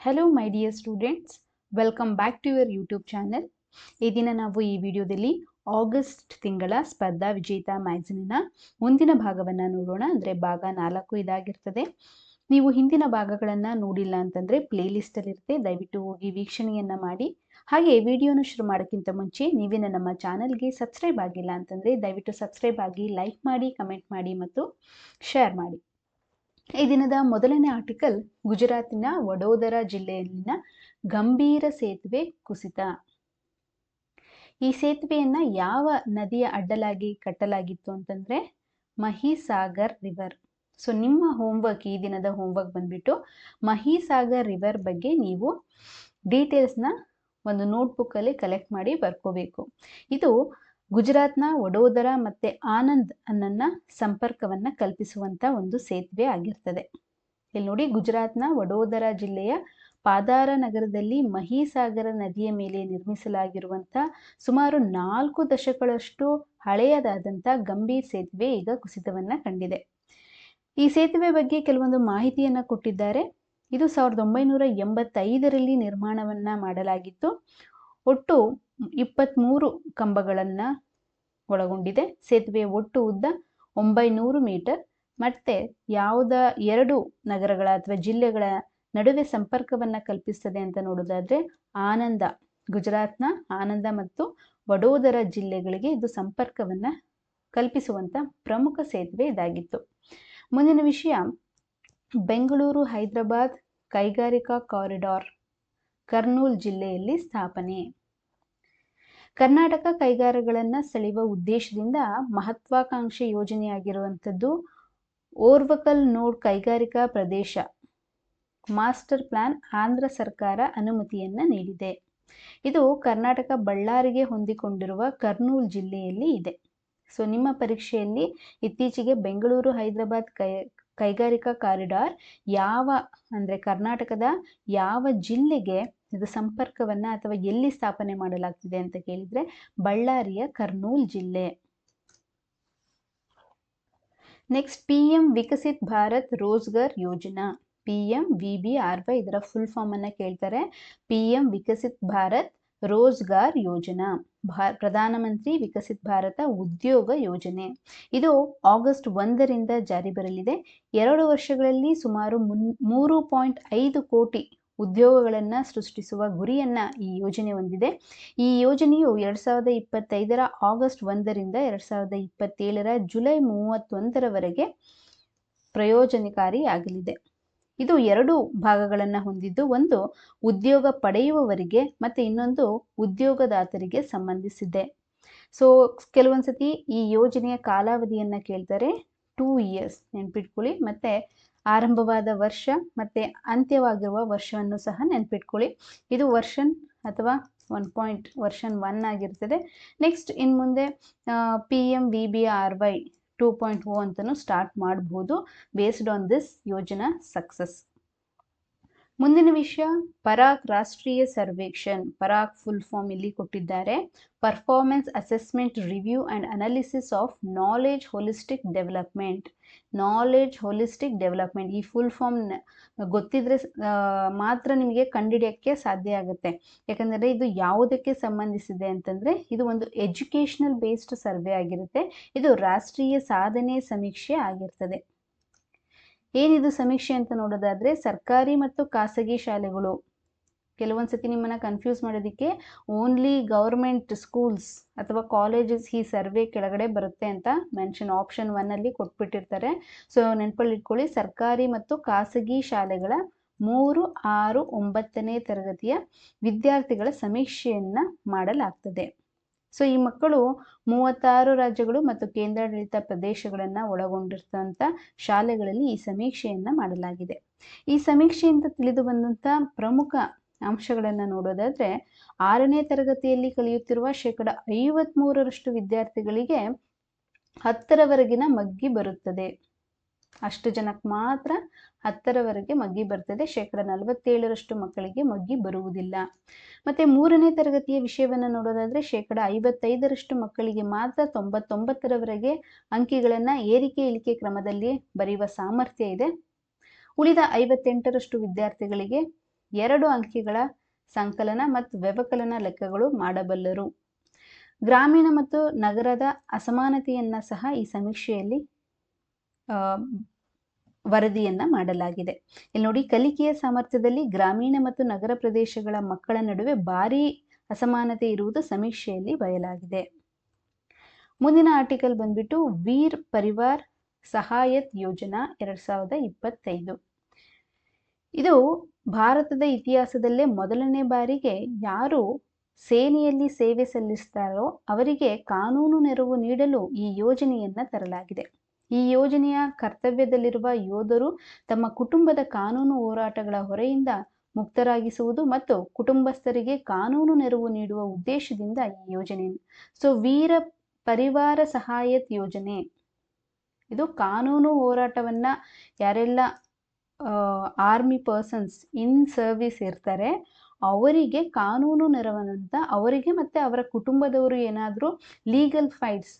Hello my dear students welcome back to your YouTube channel ಈ ದಿನ ನಾವು ಈ ವಿಡಿಯೋದಲ್ಲಿ ಆಗಸ್ಟ್ ತಿಂಗಳ ಸ್ಪರ್ಧಾ ವಿಜೇತ ಮ್ಯಾಗ್ಝಿನ್ನ ಮುಂದಿನ ಭಾಗವನ್ನು ನೋಡೋಣ. ಅಂದರೆ ಭಾಗ ನಾಲ್ಕು ಇದಾಗಿರ್ತದೆ. ನೀವು ಹಿಂದಿನ ಭಾಗಗಳನ್ನು ನೋಡಿಲ್ಲ ಅಂತಂದರೆ ಪ್ಲೇಲಿಸ್ಟಲ್ಲಿರುತ್ತೆ ದಯವಿಟ್ಟು ಹೋಗಿ ವೀಕ್ಷಣೆಯನ್ನು ಮಾಡಿ. ಹಾಗೆ ವಿಡಿಯೋನ ಶುರು ಮಾಡೋಕ್ಕಿಂತ ಮುಂಚೆ ನೀವಿನ ನಮ್ಮ ಚಾನಲ್ಗೆ ಸಬ್ಸ್ಕ್ರೈಬ್ ಆಗಿಲ್ಲ ಅಂತಂದರೆ ದಯವಿಟ್ಟು ಸಬ್ಸ್ಕ್ರೈಬ್ ಆಗಿ ಲೈಕ್ ಮಾಡಿ, ಕಮೆಂಟ್ ಮಾಡಿ ಮತ್ತು ಶೇರ್ ಮಾಡಿ. ಈ ದಿನದ ಮೊದಲನೇ ಆರ್ಟಿಕಲ್ ಗುಜರಾತಿನ ವಡೋದರ ಜಿಲ್ಲೆಯಲ್ಲಿನ ಗಂಭೀರ ಸೇತುವೆ ಕುಸಿತ. ಈ ಸೇತುವೆಯನ್ನ ಯಾವ ನದಿಯ ಅಡ್ಡಲಾಗಿ ಕಟ್ಟಲಾಗಿತ್ತು ಅಂತಂದ್ರೆ ಮಹಿಸಾಗರ್ ರಿವರ್ ಸೊ ನಿಮ್ಮ ಹೋಮ್ವರ್ಕ್ ಈ ದಿನದ ಹೋಮ್ವರ್ಕ್ ಬಂದ್ಬಿಟ್ಟು ಮಹಿಸಾಗರ್ ರಿವರ್ ಬಗ್ಗೆ ನೀವು ಡೀಟೇಲ್ಸ್ನ ಒಂದು ನೋಟ್ಬುಕ್ಕಲ್ಲಿ ಕಲೆಕ್ಟ್ ಮಾಡಿ ಬರ್ಕೋಬೇಕು. ಇದು ಗುಜರಾತ್ನ ವಡೋದರ ಮತ್ತು ಆನಂದ್ ಅನ್ನನ್ನ ಸಂಪರ್ಕವನ್ನ ಕಲ್ಪಿಸುವಂತ ಒಂದು ಸೇತುವೆ ಆಗಿರ್ತದೆ. ಇಲ್ಲಿ ನೋಡಿ ಗುಜರಾತ್ನ ವಡೋದರ ಜಿಲ್ಲೆಯ ಪಾದಾರ ನಗರದಲ್ಲಿ ಮಹಿಸಾಗರ ನದಿಯ ಮೇಲೆ ನಿರ್ಮಿಸಲಾಗಿರುವಂಥ ಸುಮಾರು ನಾಲ್ಕು ದಶಕಗಳಷ್ಟು ಹಳೆಯದಾದಂಥ ಗಂಭೀರ್ ಸೇತುವೆ ಈಗ ಕುಸಿತವನ್ನು ಕಂಡಿದೆ. ಈ ಸೇತುವೆ ಬಗ್ಗೆ ಕೆಲವೊಂದು ಮಾಹಿತಿಯನ್ನು ಕೊಟ್ಟಿದ್ದಾರೆ. ಇದು ಸಾವಿರದ ಒಂಬೈನೂರ ಎಂಬತ್ತೈದರಲ್ಲಿ ನಿರ್ಮಾಣವನ್ನ ಮಾಡಲಾಗಿತ್ತು. ಒಟ್ಟು ಇಪ್ಪತ್ತ್ಮೂರು ಕಂಬಗಳನ್ನು ಒಳಗೊಂಡಿದೆ. ಸೇತುವೆಯ ಒಟ್ಟು ಉದ್ದ ಒಂಬೈನೂರು ಮೀಟರ್. ಮತ್ತೆ ಯಾವುದ ಎರಡು ನಗರಗಳ ಅಥವಾ ಜಿಲ್ಲೆಗಳ ನಡುವೆ ಸಂಪರ್ಕವನ್ನು ಕಲ್ಪಿಸ್ತದೆ ಅಂತ ನೋಡೋದಾದರೆ ಆನಂದ, ಗುಜರಾತ್ನ ಆನಂದ ಮತ್ತು ವಡೋದರ ಜಿಲ್ಲೆಗಳಿಗೆ ಇದು ಸಂಪರ್ಕವನ್ನು ಕಲ್ಪಿಸುವಂಥ ಪ್ರಮುಖ ಸೇತುವೆ ಇದಾಗಿತ್ತು. ಮುಂದಿನ ವಿಷಯ, ಬೆಂಗಳೂರು ಹೈದರಾಬಾದ್ ಕೈಗಾರಿಕಾ ಕಾರಿಡಾರ್, ಕರ್ನೂಲ್ ಜಿಲ್ಲೆಯಲ್ಲಿ ಸ್ಥಾಪನೆ. ಕರ್ನಾಟಕ ಕೈಗಾರಿಕೆಗಳನ್ನು ಸೆಳೆಯುವ ಉದ್ದೇಶದಿಂದ ಮಹತ್ವಾಕಾಂಕ್ಷೆ ಯೋಜನೆಯಾಗಿರುವಂಥದ್ದು ಓರ್ವಕಲ್ ನೋಡ್ ಕೈಗಾರಿಕಾ ಪ್ರದೇಶ. ಮಾಸ್ಟರ್ ಪ್ಲಾನ್ ಆಂಧ್ರ ಸರ್ಕಾರ ಅನುಮತಿಯನ್ನ ನೀಡಿದೆ. ಇದು ಕರ್ನಾಟಕ ಬಳ್ಳಾರಿಗೆ ಹೊಂದಿಕೊಂಡಿರುವ ಕರ್ನೂಲ್ ಜಿಲ್ಲೆಯಲ್ಲಿ ಇದೆ. ಸೊ, ನಿಮ್ಮ ಪರೀಕ್ಷೆಯಲ್ಲಿ ಇತ್ತೀಚೆಗೆ ಬೆಂಗಳೂರು, ಹೈದರಾಬಾದ್ ಕೈ, ಕೈಗಾರಿಕಾ ಕಾರಿಡಾರ್ ಯಾವ, ಅಂದರೆ ಕರ್ನಾಟಕದ ಯಾವ ಜಿಲ್ಲೆಗೆ ಇದು ಸಂಪರ್ಕವನ್ನ ಅಥವಾ ಎಲ್ಲಿ ಸ್ಥಾಪನೆ ಮಾಡಲಾಗ್ತಿದೆ ಅಂತ ಕೇಳಿದ್ರೆ ಬಳ್ಳಾರಿಯ ಕರ್ನೂಲ್ ಜಿಲ್ಲೆ. Next P M Viksit Bharat Rozgar Yojana. P M V B R Y ಇದರ ಫುಲ್ ಫಾರ್ಮ್ ಅನ್ನ ಕೇಳ್ತಾರೆ. P M Viksit Bharat Rozgar Yojana. ಪ್ರಧಾನಮಂತ್ರಿ ವಿಕಸಿತ್ ಭಾರತ ಉದ್ಯೋಗ ಯೋಜನೆ. ಇದು ಆಗಸ್ಟ್ ಒಂದರಿಂದ ಜಾರಿ ಬರಲಿದೆ. ಎರಡು ವರ್ಷಗಳಲ್ಲಿ ಸುಮಾರು ಮುನ್, ಮೂರು ಪಾಯಿಂಟ್ ಐದು ಕೋಟಿ ಉದ್ಯೋಗಗಳನ್ನು ಸೃಷ್ಟಿಸುವ ಗುರಿಯನ್ನ ಈ ಯೋಜನೆ ಹೊಂದಿದೆ. ಈ ಯೋಜನೆಯು ಎರಡು ಸಾವಿರದ ಇಪ್ಪತ್ತೈದರ ಆಗಸ್ಟ್ ಒಂದರಿಂದ ಎರಡು ಸಾವಿರದ ಇಪ್ಪತ್ತೇಳರ ಜುಲೈ ಮೂವತ್ತೊಂದರವರೆಗೆ ಪ್ರಯೋಜನಕಾರಿಯಾಗಲಿದೆ. ಇದು ಎರಡು ಭಾಗಗಳನ್ನು ಹೊಂದಿದ್ದು, ಒಂದು ಉದ್ಯೋಗ ಪಡೆಯುವವರಿಗೆ ಮತ್ತು ಇನ್ನೊಂದು ಉದ್ಯೋಗದಾತರಿಗೆ ಸಂಬಂಧಿಸಿದೆ. ಸೊ ಕೆಲವೊಂದ್ಸತಿ ಈ ಯೋಜನೆಯ ಕಾಲಾವಧಿಯನ್ನು ಕೇಳ್ತಾರೆ ಟೂ ಇಯರ್ಸ್ ನೆನ್ಪಿಟ್ಕೊಳ್ಳಿ. ಮತ್ತೆ ಆರಂಭವಾದ ವರ್ಷ ಮತ್ತೆ ಅಂತ್ಯವಾಗಿರುವ ವರ್ಷವನ್ನು ಸಹ ನೆನ್ಪಿಟ್ಕೊಳ್ಳಿ. ಇದು ವರ್ಷನ್ ಅಥವಾ ಒನ್ ಪಾಯಿಂಟ್ ವರ್ಷನ್ ಒನ್ ಆಗಿರ್ತದೆ. ನೆಕ್ಸ್ಟ್ ಇನ್ನು ಮುಂದೆ P M V B R Y two point O ಅಂತಲೂ ಸ್ಟಾರ್ಟ್ ಮಾಡ್ಬೋದು based on this Yojana success ಮುಂದಿನ ವಿಷಯ ಪರಾಕ್ ರಾಷ್ಟ್ರೀಯ ಸರ್ವೇಕ್ಷನ್ ಪರಾಕ್ ಫುಲ್ ಫಾರ್ಮ್ ಇಲ್ಲಿ ಕೊಟ್ಟಿದ್ದಾರೆ. Performance assessment review and analysis of knowledge holistic development knowledge holistic development ಈ ಫುಲ್ ಫಾರ್ಮ್ ಗೊತ್ತಿದ್ರೆ ಮಾತ್ರ ನಿಮಗೆ ಕಂಡಿಡಿಯೋಕ್ಕೆ ಸಾಧ್ಯ ಆಗುತ್ತೆ. ಯಾಕಂದರೆ ಇದು ಯಾವುದಕ್ಕೆ ಸಂಬಂಧಿಸಿದೆ ಅಂತಂದರೆ, ಇದು ಒಂದು ಎಜುಕೇಷನಲ್ ಬೇಸ್ಡ್ ಸರ್ವೆ ಆಗಿರುತ್ತೆ. ಇದು ರಾಷ್ಟ್ರೀಯ ಸಾಧನೆ ಸಮೀಕ್ಷೆ ಆಗಿರ್ತದೆ. ಏನಿದು ಸಮೀಕ್ಷೆ ಅಂತ ನೋಡೋದಾದ್ರೆ ಸರ್ಕಾರಿ ಮತ್ತು ಖಾಸಗಿ ಶಾಲೆಗಳು. ಕೆಲವೊಂದ್ಸತಿ ನಿಮ್ಮನ್ನ ಕನ್ಫ್ಯೂಸ್ ಮಾಡೋದಕ್ಕೆ ಓನ್ಲಿ ಗೌರ್ಮೆಂಟ್ ಸ್ಕೂಲ್ಸ್ ಅಥವಾ ಕಾಲೇಜಸ್ ಈ ಸರ್ವೆ ಕೆಳಗಡೆ ಬರುತ್ತೆ ಅಂತ ಮೆನ್ಷನ್ ಆಪ್ಷನ್ ಒನ್ನಲ್ಲಿ ಕೊಟ್ಬಿಟ್ಟಿರ್ತಾರೆ. ಸೊ ನೆನಪಲ್ಲಿ ಇಟ್ಕೊಳ್ಳಿ ಸರ್ಕಾರಿ ಮತ್ತು ಖಾಸಗಿ ಶಾಲೆಗಳ ಮೂರು, ಆರು, ಒಂಬತ್ತನೇ ತರಗತಿಯ ವಿದ್ಯಾರ್ಥಿಗಳ ಸಮೀಕ್ಷೆಯನ್ನು ಮಾಡಲಾಗ್ತದೆ. ಸೊ ಈ ಮಕ್ಕಳು ಮೂವತ್ತಾರು ರಾಜ್ಯಗಳು ಮತ್ತು ಕೇಂದ್ರಾಡಳಿತ ಪ್ರದೇಶಗಳನ್ನು ಒಳಗೊಂಡಿರ್ತಂಥ ಶಾಲೆಗಳಲ್ಲಿ ಈ ಸಮೀಕ್ಷೆಯನ್ನು ಮಾಡಲಾಗಿದೆ. ಈ ಸಮೀಕ್ಷೆಯಿಂದ ತಿಳಿದು ಬಂದಂಥ ಪ್ರಮುಖ ಅಂಶಗಳನ್ನು ನೋಡೋದಾದ್ರೆ, ಆರನೇ ತರಗತಿಯಲ್ಲಿ ಕಲಿಯುತ್ತಿರುವ ಶೇಕಡ ಐವತ್ಮೂರರಷ್ಟು ವಿದ್ಯಾರ್ಥಿಗಳಿಗೆ ಹತ್ತರವರೆಗಿನ ಮಗ್ಗಿ ಬರುತ್ತದೆ. ಅಷ್ಟು ಜನಕ್ಕೆ ಮಾತ್ರ ಹತ್ತರವರೆಗೆ ಮಗ್ಗಿ ಬರ್ತದೆ. ಶೇಕಡ ನಲವತ್ತೇಳರಷ್ಟು ಮಕ್ಕಳಿಗೆ ಮಗ್ಗಿ ಬರುವುದಿಲ್ಲ. ಮತ್ತೆ ಮೂರನೇ ತರಗತಿಯ ವಿಷಯವನ್ನು ನೋಡೋದಾದ್ರೆ ಶೇಕಡ ಐವತ್ತೈದರಷ್ಟು ಮಕ್ಕಳಿಗೆ ಮಾತ್ರ ತೊಂಬತ್ತೊಂಬತ್ತರವರೆಗೆ ಅಂಕಿಗಳನ್ನು ಏರಿಕೆ ಇಳಿಕೆ ಕ್ರಮದಲ್ಲಿ ಬರೆಯುವ ಸಾಮರ್ಥ್ಯ ಇದೆ. ಉಳಿದ ಐವತ್ತೆಂಟರಷ್ಟು ವಿದ್ಯಾರ್ಥಿಗಳಿಗೆ ಎರಡು ಅಂಕಿಗಳ ಸಂಕಲನ ಮತ್ತು ವ್ಯವಕಲನ ಲೆಕ್ಕಗಳು ಮಾಡಬಲ್ಲರು. ಗ್ರಾಮೀಣ ಮತ್ತು ನಗರದ ಅಸಮಾನತೆಯನ್ನ ಸಹ ಈ ಸಮೀಕ್ಷೆಯಲ್ಲಿ ವರದಿಯನ್ನ ಮಾಡಲಾಗಿದೆ. ಇಲ್ಲಿ ನೋಡಿ, ಕಲಿಕೆಯ ಸಾಮರ್ಥ್ಯದಲ್ಲಿ ಗ್ರಾಮೀಣ ಮತ್ತು ನಗರ ಪ್ರದೇಶಗಳ ಮಕ್ಕಳ ನಡುವೆ ಭಾರಿ ಅಸಮಾನತೆ ಇರುವುದು ಸಮೀಕ್ಷೆಯಲ್ಲಿ ಬಯಲಾಗಿದೆ. ಮುಂದಿನ ಆರ್ಟಿಕಲ್ ಬಂದ್ಬಿಟ್ಟು, ವೀರ್ ಪರಿವಾರ್ ಸಹಾಯತ್ ಯೋಜನಾ ಎರಡ್ ಸಾವಿರದ ಇಪ್ಪತ್ತೈದು. ಇದು ಭಾರತದ ಇತಿಹಾಸದಲ್ಲೇ ಮೊದಲನೇ ಬಾರಿಗೆ ಯಾರು ಸೇನೆಯಲ್ಲಿ ಸೇವೆ ಸಲ್ಲಿಸ್ತಾರೋ ಅವರಿಗೆ ಕಾನೂನು ನೆರವು ನೀಡಲು ಈ ಯೋಜನೆಯನ್ನ ತರಲಾಗಿದೆ. ಈ ಯೋಜನೆಯ ಕರ್ತವ್ಯದಲ್ಲಿರುವ ಯೋಧರು ತಮ್ಮ ಕುಟುಂಬದ ಕಾನೂನು ಹೋರಾಟಗಳ ಹೊರೆಯಿಂದ ಮುಕ್ತರಾಗಿಸುವುದು ಮತ್ತು ಕುಟುಂಬಸ್ಥರಿಗೆ ಕಾನೂನು ನೆರವು ನೀಡುವ ಉದ್ದೇಶದಿಂದ ಈ ಯೋಜನೆಯನ್ನು ಸೊ ವೀರ ಪರಿವಾರ ಸಹಾಯತ್ ಯೋಜನೆ. ಇದು ಕಾನೂನು ಹೋರಾಟವನ್ನ ಯಾರೆಲ್ಲ ಆರ್ಮಿ ಪರ್ಸನ್ಸ್ ಇನ್ ಸರ್ವಿಸ್ ಇರ್ತಾರೆ, ಅವರಿಗೆ ಕಾನೂನು ನೆರವನ್ನಂತ ಅವರಿಗೆ ಮತ್ತೆ ಅವರ ಕುಟುಂಬದವರು ಏನಾದರೂ ಲೀಗಲ್ ಫೈಟ್ಸ್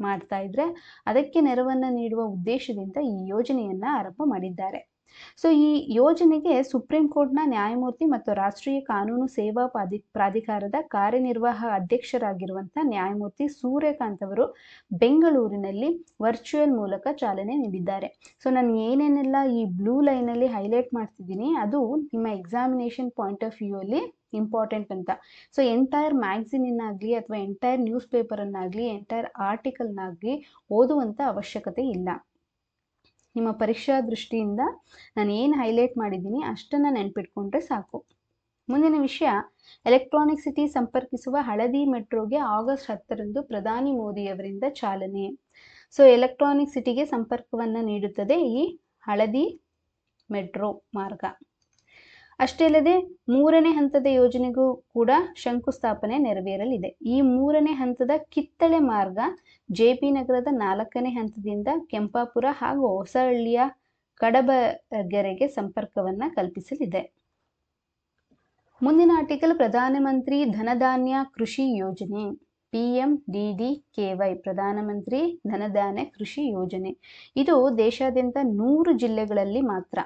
ಮಾಡ್ತಾ ಇದ್ರೆ ಅದಕ್ಕೆ ನೆರವನ್ನ ನೀಡುವ ಉದ್ದೇಶದಿಂದ ಈ ಯೋಜನೆಯನ್ನ ಆರಂಭ ಮಾಡಿದ್ದಾರೆ. ಸೊ ಈ ಯೋಜನೆಗೆ ಸುಪ್ರೀಂ ಕೋರ್ಟ್ನ ನ್ಯಾಯಮೂರ್ತಿ ಮತ್ತು ರಾಷ್ಟ್ರೀಯ ಕಾನೂನು ಸೇವಾ ಪ್ರಾಧಿ, ಪ್ರಾಧಿಕಾರದ ಕಾರ್ಯನಿರ್ವಾಹ ಅಧ್ಯಕ್ಷರಾಗಿರುವಂಥ ನ್ಯಾಯಮೂರ್ತಿ ಸೂರ್ಯಕಾಂತ್ ಅವರು ಬೆಂಗಳೂರಿನಲ್ಲಿ ವರ್ಚುವಲ್ ಮೂಲಕ ಚಾಲನೆ ನೀಡಿದ್ದಾರೆ. ಸೊ ನಾನು ಏನೇನೆಲ್ಲ ಈ ಬ್ಲೂ ಲೈನಲ್ಲಿ ಹೈಲೈಟ್ ಮಾಡ್ತಿದ್ದೀನಿ, ಅದು ನಿಮ್ಮ ಎಕ್ಸಾಮಿನೇಷನ್ ಪಾಯಿಂಟ್ ಆಫ್ ವ್ಯೂ ಅಲ್ಲಿ ಇಂಪಾರ್ಟೆಂಟ್ ಅಂತ. ಸೊ ಎಂಟೈರ್ ಮ್ಯಾಗ್ಝಿನನ್ನಾಗಲಿ ಅಥವಾ ಎಂಟೈರ್ ನ್ಯೂಸ್ ಪೇಪರನ್ನಾಗಲಿ ಎಂಟೈರ್ ಆರ್ಟಿಕಲ್ನಾಗಲಿ ಓದುವಂಥ ಅವಶ್ಯಕತೆ ಇಲ್ಲ. ನಿಮ್ಮ ಪರೀಕ್ಷಾ ದೃಷ್ಟಿಯಿಂದ ನಾನು ಏನು ಹೈಲೈಟ್ ಮಾಡಿದ್ದೀನಿ ಅಷ್ಟನ್ನು ನೆನಪಿಟ್ಕೊಂಡ್ರೆ ಸಾಕು. ಮುಂದಿನ ವಿಷಯ ಎಲೆಕ್ಟ್ರಾನಿಕ್ ಸಿಟಿ ಸಂಪರ್ಕಿಸುವ ಹಳದಿ ಮೆಟ್ರೋಗೆ ಆಗಸ್ಟ್ ಹತ್ತರಂದು ಪ್ರಧಾನಿ ಮೋದಿಯವರಿಂದ ಚಾಲನೆ. ಸೊ ಎಲೆಕ್ಟ್ರಾನಿಕ್ ಸಿಟಿಗೆ ಸಂಪರ್ಕವನ್ನು ನೀಡುತ್ತದೆ ಈ ಹಳದಿ ಮೆಟ್ರೋ ಮಾರ್ಗ. ಅಷ್ಟೇ ಅಲ್ಲದೆ ಮೂರನೇ ಹಂತದ ಯೋಜನೆಗೂ ಕೂಡ ಶಂಕುಸ್ಥಾಪನೆ ನೆರವೇರಲಿದೆ. ಈ ಮೂರನೇ ಹಂತದ ಕಿತ್ತಳೆ ಮಾರ್ಗ ಜೆ ಪಿ ನಗರದ ನಾಲ್ಕನೇ ಹಂತದಿಂದ ಕೆಂಪಾಪುರ ಹಾಗೂ ಹೊಸಹಳ್ಳಿಯ ಕಡಬಗೆರೆಗೆ ಸಂಪರ್ಕವನ್ನ ಕಲ್ಪಿಸಲಿದೆ. ಮುಂದಿನ article, Pradhanmantri Dhan Dhanya Krishi Yojana, P M D D K Y, Pradhanmantri Dhan Dhanya Krishi ಯೋಜನೆ. ಇದು ದೇಶಾದ್ಯಂತ ನೂರು ಜಿಲ್ಲೆಗಳಲ್ಲಿ ಮಾತ್ರ.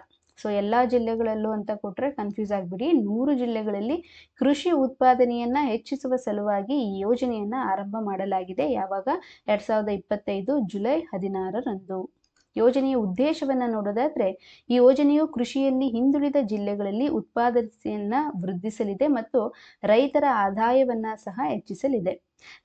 ಸೊ ಎಲ್ಲ ಜಿಲ್ಲೆಗಳಲ್ಲೂ ಅಂತ ಕೊಟ್ಟರೆ ಕನ್ಫ್ಯೂಸ್ ಆಗ್ಬಿಡಿ. ನೂರು ಜಿಲ್ಲೆಗಳಲ್ಲಿ ಕೃಷಿ ಉತ್ಪಾದನೆಯನ್ನ ಹೆಚ್ಚಿಸುವ ಸಲುವಾಗಿ ಈ ಯೋಜನೆಯನ್ನ ಆರಂಭ ಮಾಡಲಾಗಿದೆ. ಯಾವಾಗ? ಎರಡ್ ಸಾವಿರದ ಇಪ್ಪತ್ತೈದು ಜುಲೈ ಹದಿನಾರರಂದು. ಯೋಜನೆಯ ಉದ್ದೇಶವನ್ನ ನೋಡೋದಾದ್ರೆ, ಈ ಯೋಜನೆಯು ಕೃಷಿಯಲ್ಲಿ ಹಿಂದುಳಿದ ಜಿಲ್ಲೆಗಳಲ್ಲಿ ಉತ್ಪಾದನೆಯನ್ನ ವೃದ್ಧಿಸಲಿದೆ ಮತ್ತು ರೈತರ ಆದಾಯವನ್ನ ಸಹ ಹೆಚ್ಚಿಸಲಿದೆ.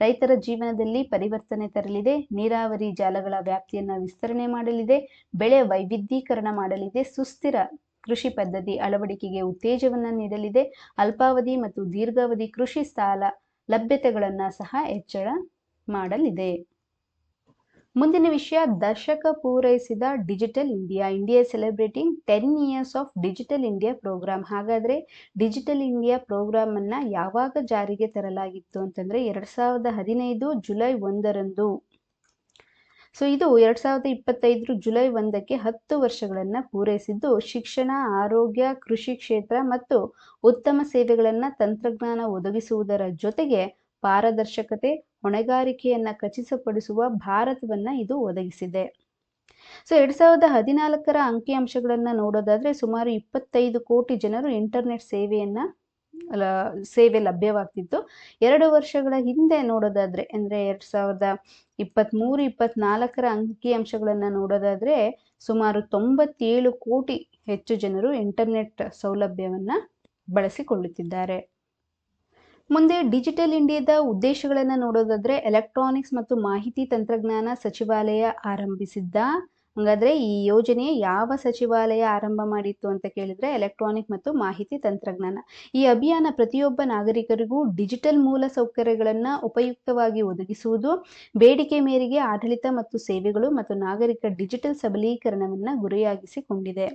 ರೈತರ ಜೀವನದಲ್ಲಿ ಪರಿವರ್ತನೆ ತರಲಿದೆ, ನೀರಾವರಿ ಜಾಲಗಳ ವ್ಯಾಪ್ತಿಯನ್ನ ವಿಸ್ತರಣೆ ಮಾಡಲಿದೆ, ಬೆಳೆ ವೈವಿಧ್ಯೀಕರಣ ಮಾಡಲಿದೆ, ಸುಸ್ಥಿರ ಕೃಷಿ ಪದ್ಧತಿ ಅಳವಡಿಕೆಗೆ ಉತ್ತೇಜವನ್ನು ನೀಡಲಿದೆ, ಅಲ್ಪಾವಧಿ ಮತ್ತು ದೀರ್ಘಾವಧಿ ಕೃಷಿ ಸಾಲ ಲಭ್ಯತೆಗಳನ್ನ ಸಹ ಹೆಚ್ಚಳ ಮಾಡಲಿದೆ. ಮುಂದಿನ ವಿಷಯ ದಶಕ ಪೂರೈಸಿದ digital India India celebrating ten years of digital India program ಹಾಗಾದರೆ ಡಿಜಿಟಲ್ ಇಂಡಿಯಾ ಪ್ರೋಗ್ರಾಮನ್ನು ಯಾವಾಗ ಜಾರಿಗೆ ತರಲಾಗಿತ್ತು ಅಂತಂದರೆ ಎರಡು ಸಾವಿರದ ಹದಿನೈದು ಜುಲೈ ಒಂದರಂದು. ಸೊ ಇದು ಎರಡು ಸಾವಿರದ ಇಪ್ಪತ್ತೈದರ ಜುಲೈ ಒಂದಕ್ಕೆ ಹತ್ತು ವರ್ಷಗಳನ್ನು ಪೂರೈಸಿದ್ದು. ಶಿಕ್ಷಣ, ಆರೋಗ್ಯ, ಕೃಷಿ ಕ್ಷೇತ್ರ ಮತ್ತು ಉತ್ತಮ ಸೇವೆಗಳನ್ನು ತಂತ್ರಜ್ಞಾನ ಒದಗಿಸುವುದರ ಜೊತೆಗೆ ಪಾರದರ್ಶಕತೆ, ಹೊಣೆಗಾರಿಕೆಯನ್ನ ಖಚಿತಪಡಿಸುವ ಭಾರತವನ್ನ ಇದು ಒದಗಿಸಿದೆ. ಸೊ, ಎರಡ್ ಸಾವಿರದ ಹದಿನಾಲ್ಕರ ಅಂಕಿಅಂಶಗಳನ್ನ ನೋಡೋದಾದ್ರೆ ಸುಮಾರು ಇಪ್ಪತ್ತೈದು ಕೋಟಿ ಜನರು ಇಂಟರ್ನೆಟ್ ಸೇವೆಯನ್ನ ಸೇವೆ ಲಭ್ಯವಾಗ್ತಿತ್ತು. ಎರಡು ವರ್ಷಗಳ ಹಿಂದೆ ನೋಡೋದಾದ್ರೆ, ಅಂದ್ರೆ ಎರಡ್ ಸಾವಿರದ ಇಪ್ಪತ್ತ್ಮೂರು ಇಪ್ಪತ್ನಾಲ್ಕರ ಅಂಕಿಅಂಶಗಳನ್ನ ನೋಡೋದಾದ್ರೆ ಸುಮಾರು ತೊಂಬತ್ತೇಳು ಕೋಟಿ ಹೆಚ್ಚು ಜನರು ಇಂಟರ್ನೆಟ್ ಸೌಲಭ್ಯವನ್ನ ಬಳಸಿಕೊಳ್ಳುತ್ತಿದ್ದಾರೆ. ಮುಂದೆ ಡಿಜಿಟಲ್ ಇಂಡಿಯಾದ ಉದ್ದೇಶಗಳನ್ನು ನೋಡೋದಾದ್ರೆ ಎಲೆಕ್ಟ್ರಾನಿಕ್ಸ್ ಮತ್ತು ಮಾಹಿತಿ ತಂತ್ರಜ್ಞಾನ ಸಚಿವಾಲಯ ಆರಂಭಿಸಿದ್ದ. ಹಾಗಾದರೆ ಈ ಯೋಜನೆ ಯಾವ ಸಚಿವಾಲಯ ಆರಂಭ ಮಾಡಿತ್ತು ಅಂತ ಕೇಳಿದ್ರೆ ಎಲೆಕ್ಟ್ರಾನಿಕ್ ಮತ್ತು ಮಾಹಿತಿ ತಂತ್ರಜ್ಞಾನ. ಈ ಅಭಿಯಾನ ಪ್ರತಿಯೊಬ್ಬ ನಾಗರಿಕರಿಗೂ ಡಿಜಿಟಲ್ ಮೂಲ ಸೌಕರ್ಯಗಳನ್ನು ಉಪಯುಕ್ತವಾಗಿ ಒದಗಿಸುವುದು, ಬೇಡಿಕೆ ಮೇರೆಗೆ ಆಡಳಿತ ಮತ್ತು ಸೇವೆಗಳು ಮತ್ತು ನಾಗರಿಕ ಡಿಜಿಟಲ್ ಸಬಲೀಕರಣವನ್ನು ಗುರಿಯಾಗಿಸಿಕೊಂಡಿದೆ.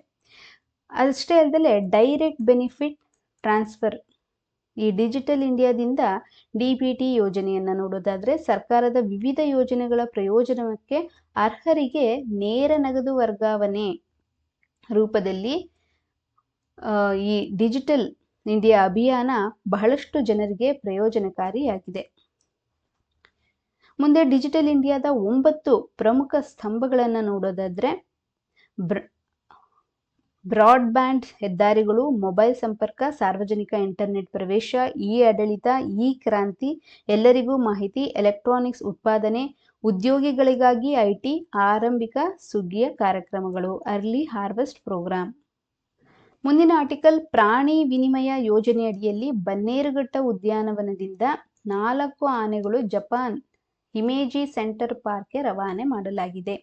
ಅಷ್ಟೇ ಅಲ್ಲದೆ ಡೈರೆಕ್ಟ್ ಬೆನಿಫಿಟ್ ಟ್ರಾನ್ಸ್ಫರ್ ಈ ಡಿಜಿಟಲ್ ಇಂಡಿಯಾದಿಂದ ಡಿ ಪಿ ಟಿ ಯೋಜನೆಯನ್ನು ನೋಡೋದಾದ್ರೆ ಸರ್ಕಾರದ ವಿವಿಧ ಯೋಜನೆಗಳ ಪ್ರಯೋಜನಕ್ಕೆ ಅರ್ಹರಿಗೆ ನೇರ ನಗದು ವರ್ಗಾವಣೆ ರೂಪದಲ್ಲಿ ಈ ಡಿಜಿಟಲ್ ಇಂಡಿಯಾ ಅಭಿಯಾನ ಬಹಳಷ್ಟು ಜನರಿಗೆ ಪ್ರಯೋಜನಕಾರಿಯಾಗಿದೆ. ಮುಂದೆ ಡಿಜಿಟಲ್ ಇಂಡಿಯಾದ ಒಂಬತ್ತು ಪ್ರಮುಖ ಸ್ತಂಭಗಳನ್ನು ನೋಡೋದಾದ್ರೆ ಬ್ರಾಡ್ಬ್ಯಾಂಡ್ ಹೆದ್ದಾರಿಗಳು, ಮೊಬೈಲ್ ಸಂಪರ್ಕ, ಸಾರ್ವಜನಿಕ ಇಂಟರ್ನೆಟ್ ಪ್ರವೇಶ ಇ ಆಡಳಿತ ಇ ಕ್ರಾಂತಿ ಎಲ್ಲರಿಗೂ ಮಾಹಿತಿ, ಎಲೆಕ್ಟ್ರಾನಿಕ್ಸ್ ಉತ್ಪಾದನೆ, ಉದ್ಯೋಗಿಗಳಿಗಾಗಿ ಐಟಿ, ಆರಂಭಿಕ ಸುಗ್ಗಿಯ ಕಾರ್ಯಕ್ರಮಗಳು, ಅರ್ಲಿ ಹಾರ್ವೆಸ್ಟ್ ಪ್ರೋಗ್ರಾಂ. ಮುಂದಿನ ಆರ್ಟಿಕಲ್, ಪ್ರಾಣಿ ವಿನಿಮಯ ಯೋಜನೆಯಡಿಯಲ್ಲಿ ಬನ್ನೇರುಘಟ್ಟ ಉದ್ಯಾನವನದಿಂದ ನಾಲ್ಕು ಆನೆಗಳು ಜಪಾನ್ ಹಿಮೇಜಿ ಸೆಂಟರ್ ಪಾರ್ಕ್ಗೆ ರವಾನೆ ಮಾಡಲಾಗಿದೆ.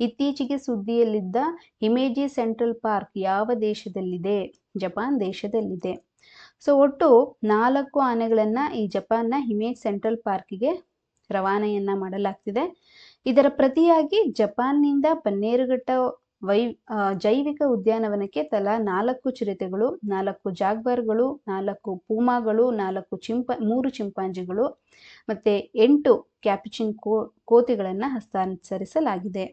ಇತ್ತೀಚೆಗೆ ಸುದ್ದಿಯಲ್ಲಿದ್ದ ಹಿಮೇಜಿ ಸೆಂಟ್ರಲ್ ಪಾರ್ಕ್ ಯಾವ ದೇಶದಲ್ಲಿದೆ? ಜಪಾನ್ ದೇಶದಲ್ಲಿದೆ. ಸೊ, ಒಟ್ಟು ನಾಲ್ಕು ಆನೆಗಳನ್ನು ಈ ಜಪಾನ್ನ ಹಿಮೇಜ್ ಸೆಂಟ್ರಲ್ ಪಾರ್ಕಿಗೆ ರವಾನೆಯನ್ನ ಮಾಡಲಾಗ್ತಿದೆ. ಇದರ ಪ್ರತಿಯಾಗಿ ಜಪಾನ್ನಿಂದ ಬನ್ನೇರುಘಟ್ಟ ವೈ ಜೈವಿಕ ಉದ್ಯಾನವನಕ್ಕೆ ತಲಾ ನಾಲ್ಕು ಚಿರತೆಗಳು, ನಾಲ್ಕು ಜಾಗ್ವಾರ್ಗಳು, ನಾಲ್ಕು ಪೂಮಾಗಳು, ನಾಲ್ಕು ಚಿಂಪ, ಮೂರು ಚಿಂಪಾಂಜಿಗಳು, ಮತ್ತೆ ಎಂಟು ಕ್ಯಾಪಿಚಿನ್ ಕೋ, ಕೋತಿಗಳನ್ನು ಹಸ್ತಾಂತರಿಸಲಾಗಿದೆ.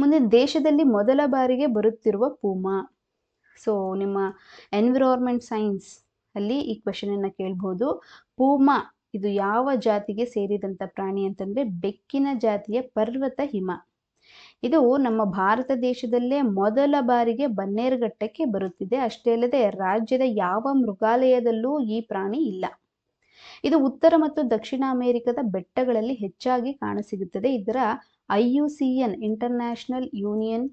ಮುಂದೆ ದೇಶದಲ್ಲಿ ಮೊದಲ ಬಾರಿಗೆ ಬರುತ್ತಿರುವ ಪೂಮಾ. ಸೊ ನಿಮ್ಮ ಎನ್ವಿರಾನ್ಮೆಂಟ್ ಸೈನ್ಸ್ ಅಲ್ಲಿ ಈ ಕ್ವಶನ್ ಅನ್ನ ಕೇಳ್ಬೋದು. ಪೂಮಾ, ಇದು ಯಾವ ಜಾತಿಗೆ ಸೇರಿದಂತ ಪ್ರಾಣಿ ಅಂತಂದ್ರೆ ಬೆಕ್ಕಿನ ಜಾತಿಯ ಪರ್ವತ ಹಿಮ. ಇದು ನಮ್ಮ ಭಾರತ ದೇಶದಲ್ಲೇ ಮೊದಲ ಬಾರಿಗೆ ಬನ್ನೇರುಘಟ್ಟಕ್ಕೆ ಬರುತ್ತಿದೆ. ಅಷ್ಟೇ ಅಲ್ಲದೆ ರಾಜ್ಯದ ಯಾವ ಮೃಗಾಲಯದಲ್ಲೂ ಈ ಪ್ರಾಣಿ ಇಲ್ಲ. ಇದು ಉತ್ತರ ಮತ್ತು ದಕ್ಷಿಣ ಅಮೆರಿಕದ ಬೆಟ್ಟಗಳಲ್ಲಿ ಹೆಚ್ಚಾಗಿ ಕಾಣಸಿಗುತ್ತದೆ. ಇದರ I U C N international union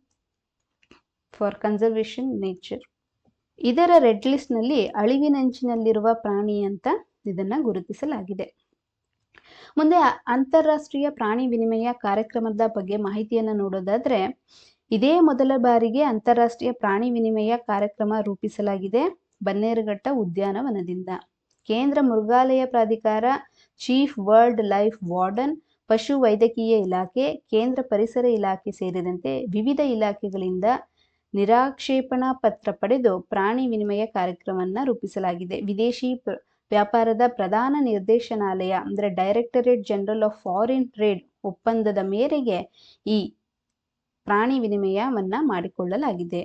for conservation nature ಇದರ ರೆಡ್ ಲಿಸ್ಟ್ನಲ್ಲಿ ಅಳಿವಿನಂಚಿನಲ್ಲಿರುವ ಪ್ರಾಣಿ ಅಂತ ಇದನ್ನ ಗುರುತಿಸಲಾಗಿದೆ. ಮುಂದೆ ಅಂತಾರಾಷ್ಟ್ರೀಯ ಪ್ರಾಣಿ ವಿನಿಮಯ ಕಾರ್ಯಕ್ರಮದ ಬಗ್ಗೆ ಮಾಹಿತಿಯನ್ನು ನೋಡೋದಾದ್ರೆ, ಇದೇ ಮೊದಲ ಬಾರಿಗೆ ಅಂತಾರಾಷ್ಟ್ರೀಯ ಪ್ರಾಣಿ ವಿನಿಮಯ ಕಾರ್ಯಕ್ರಮ ರೂಪಿಸಲಾಗಿದೆ ಬನ್ನೇರುಘಟ್ಟ ಉದ್ಯಾನವನದಿಂದ ಕೇಂದ್ರ ಮೃಗಾಲಯ ಪ್ರಾಧಿಕಾರ ಚೀಫ್ ವರ್ಲ್ಡ್ ಲೈಫ್ ವಾರ್ಡನ್, ಪಶು ವೈದ್ಯಕೀಯ ಇಲಾಖೆ, ಕೇಂದ್ರ ಪರಿಸರ ಇಲಾಖೆ ಸೇರಿದಂತೆ ವಿವಿಧ ಇಲಾಖೆಗಳಿಂದ ನಿರಾಕ್ಷೇಪಣಾ ಪತ್ರ ಪಡೆದು ಪ್ರಾಣಿ ವಿನಿಮಯ ಕಾರ್ಯಕ್ರಮವನ್ನು ರೂಪಿಸಲಾಗಿದೆ. ವಿದೇಶಿ ವ್ಯಾಪಾರದ ಪ್ರಧಾನ ನಿರ್ದೇಶನಾಲಯ, ಅಂದರೆ directorate general of foreign trade ಒಪ್ಪಂದದ ಮೇರೆಗೆ ಈ ಪ್ರಾಣಿ ವಿನಿಮಯವನ್ನು ಮಾಡಿಕೊಳ್ಳಲಾಗಿದೆ.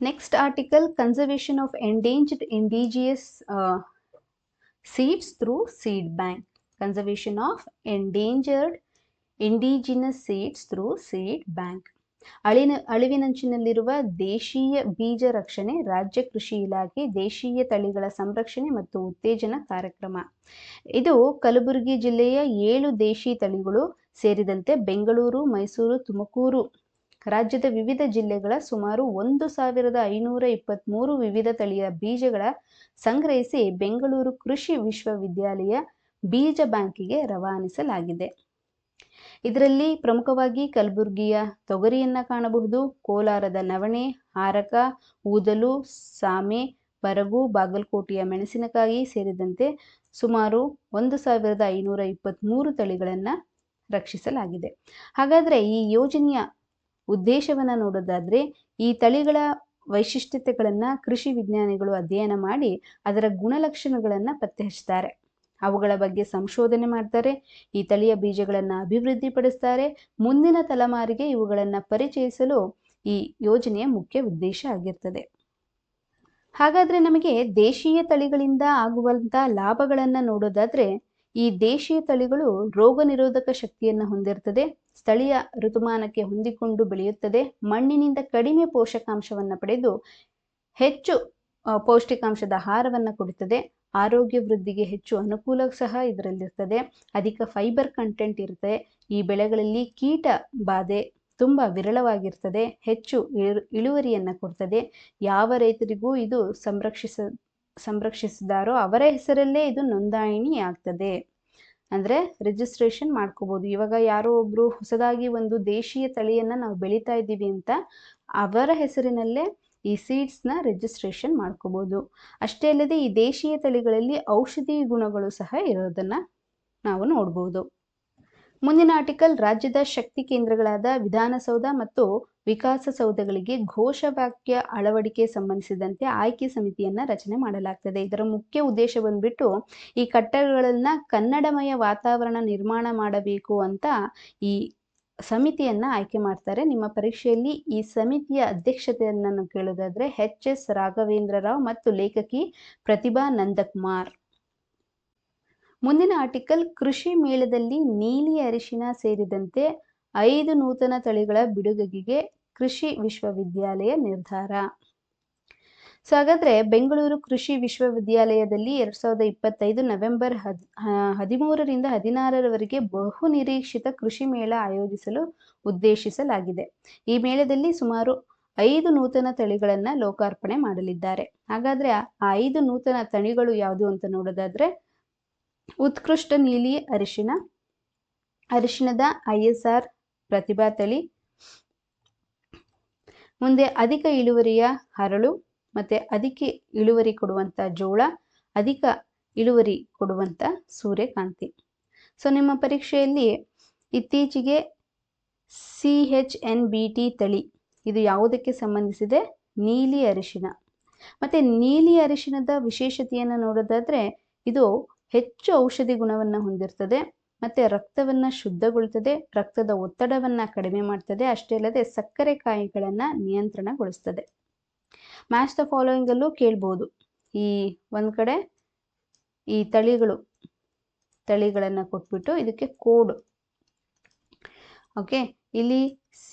Next article conservation of endangered indigenous seeds through seed bank conservation of endangered indigenous seeds through seed bank ಅಳಿನ, ಅಳಿವಿನಂಚಿನಲ್ಲಿರುವ ದೇಶೀಯ ಬೀಜ ರಕ್ಷಣೆ, ರಾಜ್ಯ ಕೃಷಿ ಇಲಾಖೆ, ದೇಶೀಯ ತಳಿಗಳ ಸಂರಕ್ಷಣೆ ಮತ್ತು ಉತ್ತೇಜನ ಕಾರ್ಯಕ್ರಮ. ಇದು ಕಲಬುರಗಿ ಜಿಲ್ಲೆಯ ಏಳು ದೇಶಿ ತಳಿಗಳು ಸೇರಿದಂತೆ ಬೆಂಗಳೂರು, ಮೈಸೂರು, ತುಮಕೂರು ರಾಜ್ಯದ ವಿವಿಧ ಜಿಲ್ಲೆಗಳ ಸುಮಾರು ಒಂದು ಸಾವಿರದ ಐನೂರ ಇಪ್ಪತ್ತ್ಮೂರು ವಿವಿಧ ತಳಿಯ ಬೀಜಗಳ ಸಂಗ್ರಹಿಸಿ ಬೆಂಗಳೂರು ಕೃಷಿ ವಿಶ್ವವಿದ್ಯಾಲಯ ಬೀಜ ಬ್ಯಾಂಕಿಗೆ ರವಾನಿಸಲಾಗಿದೆ. ಇದರಲ್ಲಿ ಪ್ರಮುಖವಾಗಿ ಕಲಬುರಗಿಯ ತೊಗರಿಯನ್ನ ಕಾಣಬಹುದು, ಕೋಲಾರದ ನವಣೆ, ಹಾರಕ, ಊದಲು, ಸಾಮೆ ಬರಗು ಬಾಗಲಕೋಟೆಯ ಮೆಣಸಿನಕಾಯಿ ಸೇರಿದಂತೆ ಸುಮಾರು ಒಂದು ಸಾವಿರದ ಐನೂರ ಇಪ್ಪತ್ತ್ಮೂರು ತಳಿಗಳನ್ನು ರಕ್ಷಿಸಲಾಗಿದೆ. ಹಾಗಾದರೆ ಈ ಯೋಜನೆಯ ಉದ್ದೇಶವನ್ನು ನೋಡೋದಾದ್ರೆ ಈ ತಳಿಗಳ ವೈಶಿಷ್ಟ್ಯತೆಗಳನ್ನು ಕೃಷಿ ವಿಜ್ಞಾನಿಗಳು ಅಧ್ಯಯನ ಮಾಡಿ ಅದರ ಗುಣಲಕ್ಷಣಗಳನ್ನು ಪತ್ತೆ ಹಚ್ತಾರೆ ಅವುಗಳ ಬಗ್ಗೆ ಸಂಶೋಧನೆ ಮಾಡ್ತಾರೆ, ಈ ತಳಿಯ ಬೀಜಗಳನ್ನು ಅಭಿವೃದ್ಧಿಪಡಿಸ್ತಾರೆ. ಮುಂದಿನ ತಲೆಮಾರಿಗೆ ಇವುಗಳನ್ನು ಪರಿಚಯಿಸಲು ಈ ಯೋಜನೆಯ ಮುಖ್ಯ ಉದ್ದೇಶ ಆಗಿರ್ತದೆ. ಹಾಗಾದ್ರೆ ನಮಗೆ ದೇಶೀಯ ತಳಿಗಳಿಂದ ಆಗುವಂಥ ಲಾಭಗಳನ್ನು ನೋಡೋದಾದ್ರೆ, ಈ ದೇಶೀಯ ತಳಿಗಳು ರೋಗ ನಿರೋಧಕ ಶಕ್ತಿಯನ್ನು ಹೊಂದಿರ್ತದೆ, ಸ್ಥಳೀಯ ಋತುಮಾನಕ್ಕೆ ಹೊಂದಿಕೊಂಡು ಬೆಳೆಯುತ್ತದೆ, ಮಣ್ಣಿನಿಂದ ಕಡಿಮೆ ಪೋಷಕಾಂಶವನ್ನು ಪಡೆದು ಹೆಚ್ಚು ಪೌಷ್ಟಿಕಾಂಶದ ಆಹಾರವನ್ನು ಕೊಡುತ್ತದೆ. ಆರೋಗ್ಯ ವೃದ್ಧಿಗೆ ಹೆಚ್ಚು ಅನುಕೂಲ ಸಹ ಇದರಲ್ಲಿರ್ತದೆ. ಅಧಿಕ ಫೈಬರ್ ಕಂಟೆಂಟ್ ಇರುತ್ತೆ. ಈ ಬೆಳೆಗಳಲ್ಲಿ ಕೀಟ ಬಾಧೆ ತುಂಬ ವಿರಳವಾಗಿರ್ತದೆ. ಹೆಚ್ಚು ಇಳುವರಿಯನ್ನು ಕೊಡ್ತದೆ. ಯಾವ ರೈತರಿಗೂ ಇದು ಸಂರಕ್ಷಿಸ, ಸಂರಕ್ಷಿಸಿದಾರೋ ಅವರ ಹೆಸರಲ್ಲೇ ಇದು ನೋಂದಾಯಿಣಿ ಆಗ್ತದೆ. ಅಂದರೆ ರಿಜಿಸ್ಟ್ರೇಷನ್ ಮಾಡ್ಕೋಬೋದು. ಇವಾಗ ಯಾರೋ ಒಬ್ಬರು ಹೊಸದಾಗಿ ಒಂದು ದೇಶೀಯ ತಳಿಯನ್ನು ನಾವು ಬೆಳೀತಾ ಇದ್ದೀವಿ ಅಂತ ಅವರ ಹೆಸರಿನಲ್ಲೇ ಈ ಸೀಡ್ಸ್ನ ರಿಜಿಸ್ಟ್ರೇಷನ್ ಮಾಡ್ಕೋಬೋದು. ಅಷ್ಟೇ ಅಲ್ಲದೆ ಈ ದೇಶೀಯ ತಳಿಗಳಲ್ಲಿ ಔಷಧಿ ಗುಣಗಳು ಸಹ ಇರೋದನ್ನು ನಾವು ನೋಡ್ಬೋದು. ಮುಂದಿನ ಆರ್ಟಿಕಲ್ ರಾಜ್ಯದ ಶಕ್ತಿ ಕೇಂದ್ರಗಳಾದ ವಿಧಾನಸೌಧ ಮತ್ತು ವಿಕಾಸಸೌಧಗಳಿಗೆ ಘೋಷವಾಕ್ಯ ಅಳವಡಿಕೆ ಸಂಬಂಧಿಸಿದಂತೆ ಆಯ್ಕೆ ಸಮಿತಿಯನ್ನು ರಚನೆ ಮಾಡಲಾಗ್ತದೆ. ಇದರ ಮುಖ್ಯ ಉದ್ದೇಶ ಬಂದ್ಬಿಟ್ಟು ಈ ಕಟ್ಟಡಗಳನ್ನು ಕನ್ನಡಮಯ ವಾತಾವರಣ ನಿರ್ಮಾಣ ಮಾಡಬೇಕು ಅಂತ ಈ ಸಮಿತಿಯನ್ನ ಆಯ್ಕೆ ಮಾಡ್ತಾರೆ. ನಿಮ್ಮ ಪರೀಕ್ಷೆಯಲ್ಲಿ ಈ ಸಮಿತಿಯ ಅಧ್ಯಕ್ಷತೆಯನ್ನು ಕೇಳೋದಾದ್ರೆ ಎಚ್ ಎಸ್ ರಾಘವೇಂದ್ರ ರಾವ್ ಮತ್ತು ಲೇಖಕಿ ಪ್ರತಿಭಾ ನಂದಕುಮಾರ್. ಮುಂದಿನ ಆರ್ಟಿಕಲ್ ಕೃಷಿ ಮೇಳದಲ್ಲಿ ನೀಲಿ ಅರಿಶಿನ ಸೇರಿದಂತೆ ಐದು ನೂತನ ತಳಿಗಳ ಬಿಡುಗಡೆಗೆ ಕೃಷಿ ವಿಶ್ವವಿದ್ಯಾಲಯ ನಿರ್ಧಾರ. ಸೊ ಹಾಗಾದ್ರೆ ಬೆಂಗಳೂರು ಕೃಷಿ ವಿಶ್ವವಿದ್ಯಾಲಯದಲ್ಲಿ ಎರಡ್ ಸಾವಿರದ ಇಪ್ಪತ್ತೈದು ನವೆಂಬರ್ ಹದ್ ಹದಿಮೂರರಿಂದ ಹದಿನಾರರವರೆಗೆ ಬಹು ನಿರೀಕ್ಷಿತ ಕೃಷಿ ಮೇಳ ಆಯೋಜಿಸಲು ಉದ್ದೇಶಿಸಲಾಗಿದೆ. ಈ ಮೇಳದಲ್ಲಿ ಸುಮಾರು ಐದು ನೂತನ ತಳಿಗಳನ್ನ ಲೋಕಾರ್ಪಣೆ ಮಾಡಲಿದ್ದಾರೆ. ಹಾಗಾದ್ರೆ ಆ ಆ ಐದು ನೂತನ ತಳಿಗಳು ಯಾವುದು ಅಂತ ನೋಡೋದಾದ್ರೆ, ಉತ್ಕೃಷ್ಟ ನೀಲಿ ಅರಿಶಿನ ಅರಿಶಿಣದ ಐ ಎಸ್ ಆರ್ ಪ್ರತಿಭಾ ತಳಿ, ಮುಂದೆ ಅಧಿಕ ಇಳುವರಿಯ ಹರಳು ಮತ್ತೆ ಅದಕ್ಕೆ ಇಳುವರಿ ಕೊಡುವಂಥ ಜೋಳ ಅಧಿಕ ಇಳುವರಿ ಕೊಡುವಂಥ ಸೂರ್ಯಕಾಂತಿ. ಸೊ ನಿಮ್ಮ ಪರೀಕ್ಷೆಯಲ್ಲಿ ಇತ್ತೀಚೆಗೆ C H N B T ತಳಿ, ಇದು ಯಾವುದಕ್ಕೆ ಸಂಬಂಧಿಸಿದೆ? ನೀಲಿ ಅರಿಶಿನ. ಮತ್ತೆ ನೀಲಿ ಅರಿಶಿನದ ವಿಶೇಷತೆಯನ್ನು ನೋಡೋದಾದ್ರೆ, ಇದು ಹೆಚ್ಚು ಔಷಧಿ ಗುಣವನ್ನು ಹೊಂದಿರ್ತದೆ, ಮತ್ತೆ ರಕ್ತವನ್ನು ಶುದ್ಧಗೊಳ್ತದೆ, ರಕ್ತದ ಒತ್ತಡವನ್ನು ಕಡಿಮೆ ಮಾಡ್ತದೆ, ಅಷ್ಟೇ ಅಲ್ಲದೆ ಸಕ್ಕರೆ ಕಾಯಿಗಳನ್ನು ನಿಯಂತ್ರಣಗೊಳಿಸ್ತದೆ. ಮ್ಯಾಚ್ ದ ಫಾಲೋಯಿಂಗ್ ಅಲ್ಲೂ ಕೇಳ್ಬೋದು. ಈ ಒಂದ್ ಕಡೆ ಈ ತಳಿಗಳು, ತಳಿಗಳನ್ನ ಕೊಟ್ಬಿಟ್ಟು ಇದಕ್ಕೆ ಕೋಡ್ ಓಕೆ ಇಲ್ಲಿ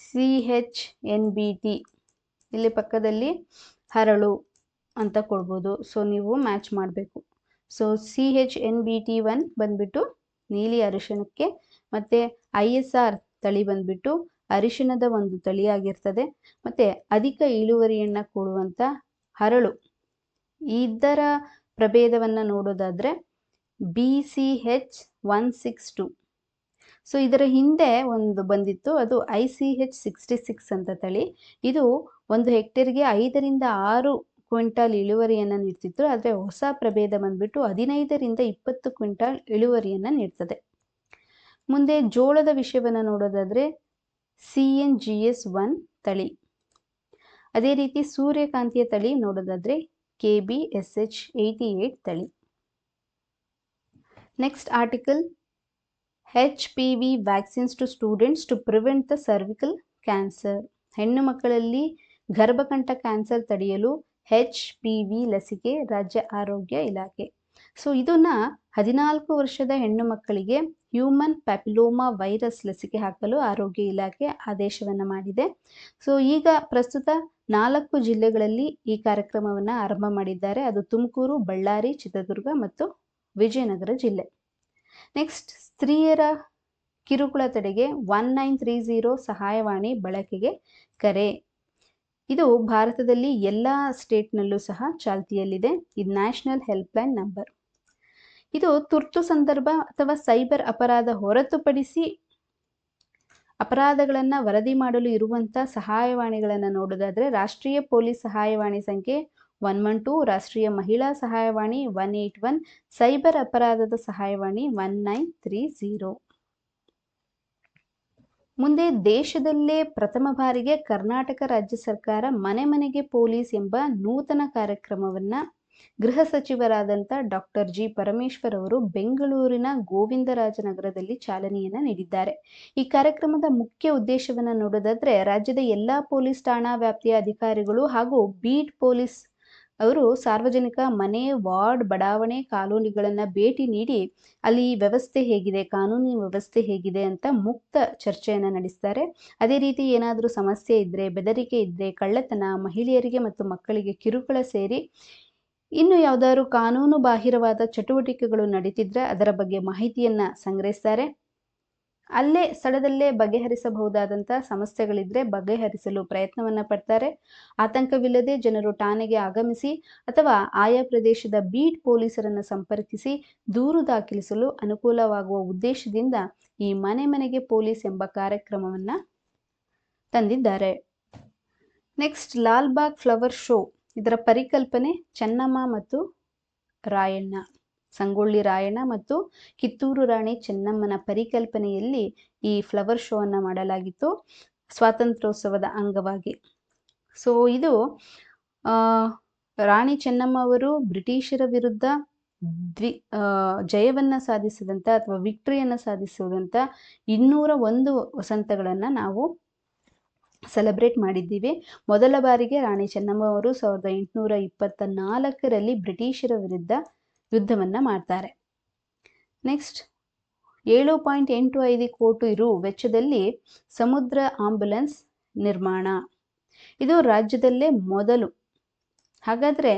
C H N B T ಇಲ್ಲಿ ಪಕ್ಕದಲ್ಲಿ ಹರಳು ಅಂತ ಕೊಡ್ಬೋದು. ಸೊ ನೀವು ಮ್ಯಾಚ್ ಮಾಡಬೇಕು. So C H N B T one ಬಂದ್ಬಿಟ್ಟು ನೀಲಿ ಅರಿಶಿಣಕ್ಕೆ ಮತ್ತೆ ಐ ಎಸ್ ಆರ್ ತಳಿ ಬಂದ್ಬಿಟ್ಟು ಅರಿಶಿಣದ ಒಂದು ತಳಿಯಾಗಿರ್ತದೆ. ಮತ್ತೆ ಅಧಿಕ ಇಳುವರಿಯನ್ನು ಕೊಡುವಂತ ಹರಳು. ಇದರ ಪ್ರಭೇದವನ್ನು ನೋಡೋದಾದ್ರೆ B C H one six two so ಇದರ ಹಿಂದೆ ಒಂದು ಬಂದಿತ್ತು. ಅದು I C H sixty six ಅಂತ ತಳಿ. ಇದು ಒಂದು ಹೆಕ್ಟೇರ್ಗೆ ಐದರಿಂದ ಆರು ಕ್ವಿಂಟಾಲ್ ಇಳುವರಿಯನ್ನು ನೀಡ್ತಿತ್ತು. ಆದರೆ ಹೊಸ ಪ್ರಭೇದ ಬಂದ್ಬಿಟ್ಟು ಹದಿನೈದರಿಂದ ಇಪ್ಪತ್ತು ಕ್ವಿಂಟಾಲ್ ಇಳುವರಿಯನ್ನು ನೀಡ್ತದೆ. ಮುಂದೆ ಜೋಳದ ವಿಷಯವನ್ನು ನೋಡೋದಾದ್ರೆ C N G S one ತಳಿ. ಅದೇ ರೀತಿ ಸೂರ್ಯಕಾಂತಿಯ ತಳಿ ನೋಡೋದಾದರೆ K B S H eighty eight ತಳಿ. Next article H P V vaccines to students to prevent the cervical cancer ಹೆಣ್ಣು ಮಕ್ಕಳಲ್ಲಿ ಗರ್ಭಕಂಠ ಕ್ಯಾನ್ಸರ್ ತಡೆಯಲು ಹೆಚ್ ಪಿ ವಿ ಲಸಿಕೆ ರಾಜ್ಯ ಆರೋಗ್ಯ ಇಲಾಖೆ. ಸೊ ಇದನ್ನ ಹದಿನಾಲ್ಕು ವರ್ಷದ ಹೆಣ್ಣು ಮಕ್ಕಳಿಗೆ ಹ್ಯೂಮನ್ ಪ್ಯಾಪಿಲೋಮಾ ವೈರಸ್ ಲಸಿಕೆ ಹಾಕಲು ಆರೋಗ್ಯ ಇಲಾಖೆ ಆದೇಶವನ್ನು ಮಾಡಿದೆ. ಸೊ ಈಗ ಪ್ರಸ್ತುತ ನಾಲ್ಕು ಜಿಲ್ಲೆಗಳಲ್ಲಿ ಈ ಕಾರ್ಯಕ್ರಮವನ್ನು ಆರಂಭ ಮಾಡಿದ್ದಾರೆ. ಅದು ತುಮಕೂರು, ಬಳ್ಳಾರಿ, ಚಿತ್ರದುರ್ಗ ಮತ್ತು ವಿಜಯನಗರ ಜಿಲ್ಲೆ. ನೆಕ್ಸ್ಟ್ ಸ್ತ್ರೀಯರ ಕಿರುಕುಳ ತಡೆಗೆ ಒನ್ ನೈನ್ ತ್ರೀ ಝೀರೋ ಸಹಾಯವಾಣಿ ಬಳಕೆಗೆ ಕರೆ. ಇದು ಭಾರತದಲ್ಲಿ ಎಲ್ಲ ಸ್ಟೇಟ್ನಲ್ಲೂ ಸಹ ಚಾಲ್ತಿಯಲ್ಲಿದೆ. ಇದು ನ್ಯಾಷನಲ್ ಹೆಲ್ಪ್ಲೈನ್ ನಂಬರ್ ಇದು ತುರ್ತು ಸಂದರ್ಭ ಅಥವಾ ಸೈಬರ್ ಅಪರಾಧ ಹೊರತುಪಡಿಸಿ ಅಪರಾಧಗಳನ್ನು ವರದಿ ಮಾಡಲು ಇರುವಂಥ ಸಹಾಯವಾಣಿಗಳನ್ನು ನೋಡೋದಾದರೆ ರಾಷ್ಟ್ರೀಯ ಪೊಲೀಸ್ ಸಹಾಯವಾಣಿ ಸಂಖ್ಯೆ ಒನ್ ಒನ್ ಟೂ, ರಾಷ್ಟ್ರೀಯ ಮಹಿಳಾ ಸಹಾಯವಾಣಿ ಒನ್ ಏಯ್ಟ್ ಒನ್, ಸೈಬರ್ ಅಪರಾಧದ ಸಹಾಯವಾಣಿ ಒನ್ ನೈನ್ ತ್ರೀ ಝೀರೋ. ಮುಂದೆ ದೇಶದಲ್ಲೇ ಪ್ರಥಮ ಬಾರಿಗೆ ಕರ್ನಾಟಕ ರಾಜ್ಯ ಸರ್ಕಾರ ಮನೆ ಮನೆಗೆ ಪೊಲೀಸ್ ಎಂಬ ನೂತನ ಕಾರ್ಯಕ್ರಮವನ್ನ ಗೃಹ ಸಚಿವರಾದಂಥ ಡಾಕ್ಟರ್ ಜಿ ಪರಮೇಶ್ವರ್ ಅವರು ಬೆಂಗಳೂರಿನ ಗೋವಿಂದರಾಜನಗರದಲ್ಲಿ ಚಾಲನೆಯನ್ನು ನೀಡಿದ್ದಾರೆ. ಈ ಕಾರ್ಯಕ್ರಮದ ಮುಖ್ಯ ಉದ್ದೇಶವನ್ನ ನೋಡೋದಾದ್ರೆ ರಾಜ್ಯದ ಎಲ್ಲಾ ಪೊಲೀಸ್ ಠಾಣಾ ವ್ಯಾಪ್ತಿಯ ಅಧಿಕಾರಿಗಳು ಹಾಗೂ ಬೀಟ್ ಪೊಲೀಸ್ ಅವರು ಸಾರ್ವಜನಿಕ ಮನೆ, ವಾರ್ಡ್, ಬಡಾವಣೆ ಕಾಲೋನಿಗಳನ್ನ ಭೇಟಿ ನೀಡಿ ಅಲ್ಲಿ ವ್ಯವಸ್ಥೆ ಹೇಗಿದೆ ಕಾನೂನಿನ ವ್ಯವಸ್ಥೆ ಹೇಗಿದೆ ಅಂತ ಮುಕ್ತ ಚರ್ಚೆಯನ್ನು ನಡೆಸ್ತಾರೆ. ಅದೇ ರೀತಿ ಏನಾದರೂ ಸಮಸ್ಯೆ ಇದ್ದರೆ ಬೆದರಿಕೆ ಇದ್ದರೆ ಕಳ್ಳತನ ಮಹಿಳೆಯರಿಗೆ ಮತ್ತು ಮಕ್ಕಳಿಗೆ ಕಿರುಕುಳ ಸೇರಿ ಇನ್ನು ಯಾವುದಾದ್ರು ಕಾನೂನು ಬಾಹಿರವಾದ ಚಟುವಟಿಕೆಗಳು ನಡೀತಿದ್ರೆ ಅದರ ಬಗ್ಗೆ ಮಾಹಿತಿಯನ್ನು ಸಂಗ್ರಹಿಸ್ತಾರೆ. ಅಲ್ಲೇ ಸ್ಥಳದಲ್ಲೇ ಬಗೆಹರಿಸಬಹುದಾದಂಥ ಸಮಸ್ಯೆಗಳಿದ್ರೆ ಬಗೆಹರಿಸಲು ಪ್ರಯತ್ನವನ್ನು ಪಡ್ತಾರೆ. ಆತಂಕವಿಲ್ಲದೆ ಜನರು ಠಾಣೆಗೆ ಆಗಮಿಸಿ ಅಥವಾ ಆಯಾ ಪ್ರದೇಶದ ಬೀಟ್ ಪೊಲೀಸರನ್ನು ಸಂಪರ್ಕಿಸಿ ದೂರು ದಾಖಲಿಸಲು ಅನುಕೂಲವಾಗುವ ಉದ್ದೇಶದಿಂದ ಈ ಮನೆ ಮನೆಗೆ ಪೊಲೀಸ್ ಎಂಬ ಕಾರ್ಯಕ್ರಮವನ್ನ ತಂದಿದ್ದಾರೆ. Next Lalbagh flower show. ಇದರ ಪರಿಕಲ್ಪನೆ ಚೆನ್ನಮ್ಮ ಮತ್ತು ರಾಯಣ್ಣ. ಸಂಗೊಳ್ಳಿ ರಾಯಣ್ಣ ಮತ್ತು ಕಿತ್ತೂರು ರಾಣಿ ಚೆನ್ನಮ್ಮನ ಪರಿಕಲ್ಪನೆಯಲ್ಲಿ ಈ ಫ್ಲವರ್ ಶೋ ಅನ್ನು ಮಾಡಲಾಗಿತ್ತು. ಸ್ವಾತಂತ್ರ್ಯೋತ್ಸವದ ಅಂಗವಾಗಿ. ಸೊ ಇದು ರಾಣಿ ಚೆನ್ನಮ್ಮ ಅವರು ಬ್ರಿಟಿಷರ ವಿರುದ್ಧ ದ್ವಿ ಜಯವನ್ನ ಸಾಧಿಸಿದಂಥ ಅಥವಾ ವಿಕ್ಟ್ರಿಯನ್ನು ಸಾಧಿಸಿದಂಥ ಇನ್ನೂರ ಒಂದು ವಸಂತಗಳನ್ನು ನಾವು ಸೆಲೆಬ್ರೇಟ್ ಮಾಡಿದ್ದೀವಿ. ಮೊದಲ ಬಾರಿಗೆ ರಾಣಿ ಚೆನ್ನಮ್ಮ ಅವರು ಸಾವಿರದ ಎಂಟುನೂರ ಇಪ್ಪತ್ತ ನಾಲ್ಕರಲ್ಲಿ ಬ್ರಿಟಿಷರ ವಿರುದ್ಧ ಯುದ್ಧವನ್ನ ಮಾಡ್ತಾರೆ. ನೆಕ್ಸ್ಟ್ ಏಳು ಪಾಯಿಂಟ್ ಎಂಟು ಐದು ಕೋಟಿ ರು ವೆಚ್ಚದಲ್ಲಿ ಸಮುದ್ರ ಆಂಬ್ಯುಲೆನ್ಸ್ ನಿರ್ಮಾಣ. ಇದು ರಾಜ್ಯದಲ್ಲೇ ಮೊದಲು. ಹಾಗಾದರೆ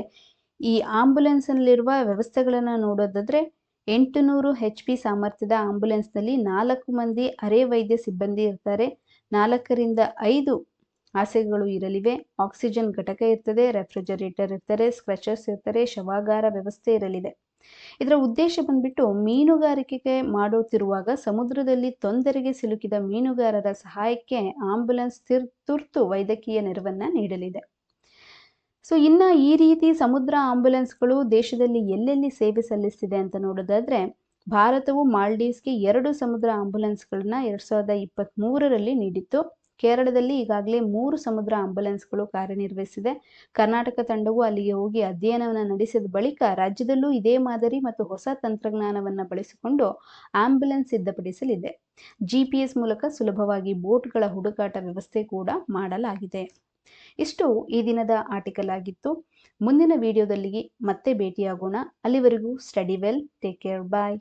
ಈ ಆಂಬುಲೆನ್ಸ್ನಲ್ಲಿರುವ ವ್ಯವಸ್ಥೆಗಳನ್ನು ನೋಡೋದಾದರೆ ಎಂಟುನೂರು ಹೆಚ್ ಪಿ ಸಾಮರ್ಥ್ಯದ ಆಂಬುಲೆನ್ಸ್ನಲ್ಲಿ ನಾಲ್ಕು ಮಂದಿ ಅರೆ ವೈದ್ಯ ಸಿಬ್ಬಂದಿ ಇರ್ತಾರೆ. ನಾಲ್ಕರಿಂದ ಐದು ಹಾಸಿಗೆಗಳು ಇರಲಿವೆ. ಆಕ್ಸಿಜನ್ ಘಟಕ ಇರ್ತದೆ, ರೆಫ್ರಿಜರೇಟರ್ ಇರ್ತಾರೆ ಸ್ಕ್ರೆಚರ್ಸ್ ಇರ್ತಾರೆ ಶವಾಗಾರ ವ್ಯವಸ್ಥೆ ಇರಲಿದೆ. ಇದರ ಉದ್ದೇಶ ಬಂದ್ಬಿಟ್ಟು ಮೀನುಗಾರಿಕೆಗೆ ಮಾಡುತ್ತಿರುವಾಗ ಸಮುದ್ರದಲ್ಲಿ ತೊಂದರೆಗೆ ಸಿಲುಕಿದ ಮೀನುಗಾರರ ಸಹಾಯಕ್ಕೆ ಆಂಬುಲೆನ್ಸ್ ತಿರ್, ತುರ್ತು ವೈದ್ಯಕೀಯ ನೆರವನ್ನು ನೀಡಲಿದೆ. ಸೊ, ಇನ್ನು ಈ ರೀತಿ ಸಮುದ್ರ ಆಂಬುಲೆನ್ಸ್ಗಳು ದೇಶದಲ್ಲಿ ಎಲ್ಲೆಲ್ಲಿ ಸೇವೆ ಸಲ್ಲಿಸ್ತಿದೆ ಅಂತ ನೋಡೋದಾದ್ರೆ ಭಾರತವು ಮಾಲ್ಡೀವ್ಸ್ಗೆ ಎರಡು ಸಮುದ್ರ ಆಂಬುಲೆನ್ಸ್ಗಳನ್ನ ಎರಡ್ ಸಾವಿರದ ಇಪ್ಪತ್ತ್ಮೂರರಲ್ಲಿ ನೀಡಿತ್ತು. ಕೇರಳದಲ್ಲಿ ಈಗಾಗಲೇ ಮೂರು ಸಮುದ್ರ ಆಂಬುಲೆನ್ಸ್ಗಳು ಕಾರ್ಯನಿರ್ವಹಿಸಿದೆ. ಕರ್ನಾಟಕ ತಂಡವು ಅಲ್ಲಿಗೆ ಹೋಗಿ ಅಧ್ಯಯನವನ್ನು ನಡೆಸಿದ ಬಳಿಕ ರಾಜ್ಯದಲ್ಲೂ ಇದೇ ಮಾದರಿ ಮತ್ತು ಹೊಸ ತಂತ್ರಜ್ಞಾನವನ್ನು ಬಳಸಿಕೊಂಡು ಆಂಬ್ಯುಲೆನ್ಸ್ ಸಿದ್ಧಪಡಿಸಲಿದೆ. ಜಿ ಪಿ ಎಸ್ ಮೂಲಕ ಸುಲಭವಾಗಿ ಬೋಟ್ಗಳ ಹುಡುಕಾಟ ವ್ಯವಸ್ಥೆ ಕೂಡ ಮಾಡಲಾಗಿದೆ. ಇಷ್ಟು ಈ ದಿನದ ಆರ್ಟಿಕಲ್ ಆಗಿತ್ತು. ಮುಂದಿನ ವಿಡಿಯೋದಲ್ಲಿ ಮತ್ತೆ ಭೇಟಿಯಾಗೋಣ. ಅಲ್ಲಿವರೆಗೂ study well, take care, bye.